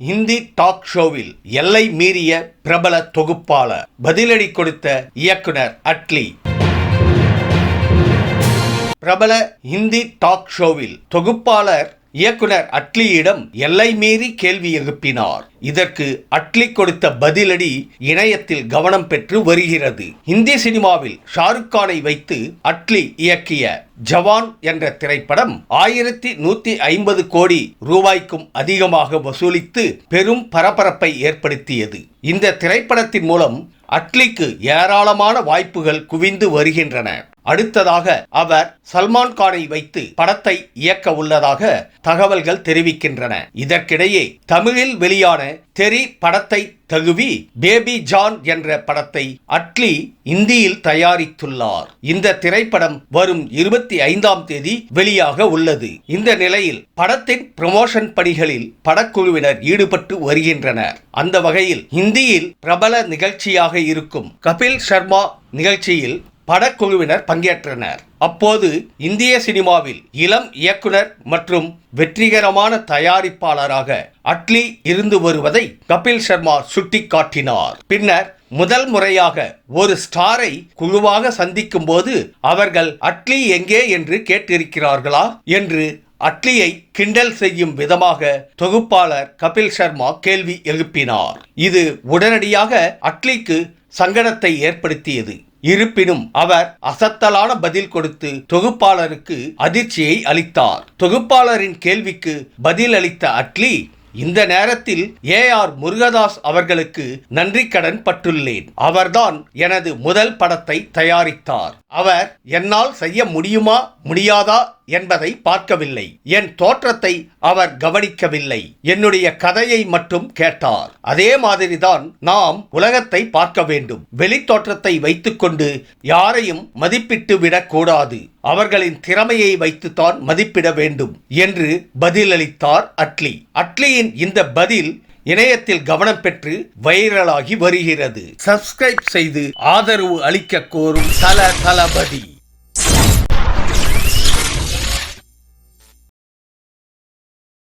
Hindi talk ஷோவில் எல்லை மீறிய பிரபல தொகுப்பாளர் பதிலடி கொடுத்த இயக்குனர் அட்லி. பிரபல ஹிந்தி டாக் ஷோவில் தொகுப்பாளர் இயக்குனர் அட்லியிடம் எல்லை மீறி கேள்வி எழுப்பினார். இதற்கு அட்லி கொடுத்த பதிலடி இணையத்தில் கவனம் பெற்று வருகிறது. இந்தி சினிமாவில் ஷாருக் கானை வைத்து அட்லி இயக்கிய ஜவான் என்ற திரைப்படம் ஆயிரத்தி நூத்தி ஐம்பது கோடி ரூபாய்க்கும் அதிகமாக வசூலித்து பெரும் பரபரப்பை ஏற்படுத்தியது. இந்த திரைப்படத்தின் மூலம் அட்லிக்கு ஏராளமான வாய்ப்புகள் குவிந்து வருகின்றன. அடுத்ததாக அவர் சல்மான் கானை வைத்து படத்தை இயக்க உள்ளதாக தகவல்கள் தெரிவிக்கின்றன. இதற்கிடையே தமிழில் வெளியான தெரி படத்தை தகுவி பேபி ஜான் என்ற படத்தை அட்லி இந்தியில் தயாரித்துள்ளார். இந்த திரைப்படம் வரும் இருபத்தி ஐந்தாம் தேதி வெளியாக உள்ளது. இந்த நிலையில் படத்தின் ப்ரமோஷன் பணிகளில் படக்குழுவினர் ஈடுபட்டு வருகின்றனர். அந்த வகையில் ஹிந்தியில் பிரபல நிகழ்ச்சியாக இருக்கும் கபில் சர்மா நிகழ்ச்சியில் படக்குழுவினர் பங்கேற்றனர். அப்போது இந்திய சினிமாவில் இளம் இயக்குனர் மற்றும் வெற்றிகரமான தயாரிப்பாளராக அட்லி இருந்து வருவதை கபில் சர்மா சுட்டிக்காட்டினார். பின்னர் முதல் முறையாக ஒரு ஸ்டாரை குழுவாக சந்திக்கும் போது அவர்கள் அட்லி எங்கே என்று கேட்டிருக்கிறார்களா என்று அட்லியை கிண்டல் செய்யும் விதமாக தொகுப்பாளர் கபில் சர்மா கேள்வி எழுப்பினார். இது உடனடியாக அட்லிக்கு சங்கடத்தை ஏற்படுத்தியது. இருப்பினும் அவர் அசத்தலான பதில் கொடுத்து தொகுப்பாளருக்கு அதிர்ச்சியை அளித்தார். தொகுப்பாளரின் கேள்விக்கு பதில் அளித்த அட்லி இந்த நேரத்தில் ஏ ஆர் முருகதாஸ் அவர்களுக்கு நன்றி கடன் பட்டுள்ளேன். அவர்தான் எனது முதல் படத்தை தயாரித்தார். அவர் என்னால் செய்ய முடியுமா முடியாதா என்பதை பார்க்கவில்லை. என் தோற்றத்தை அவர் கவனிக்கவில்லை. என்னுடைய கதையை மட்டும் கேட்டார். அதே மாதிரிதான் நாம் உலகத்தை பார்க்க வேண்டும். வெளித்தோற்றத்தை வைத்துக்கொண்டு யாரையும் மதிப்பிட்டு விடக்கூடாது. அவர்களின் திறமையை வைத்துத்தான் மதிப்பிட வேண்டும் என்று பதிலளித்தார் அட்லி. அட்லியின் இந்த பதில் இணையத்தில் கவனம் பெற்று வைரலாகி வருகிறது. சப்ஸ்கிரைப் செய்து ஆதரவு அளிக்க கோரும் தல தளபதி.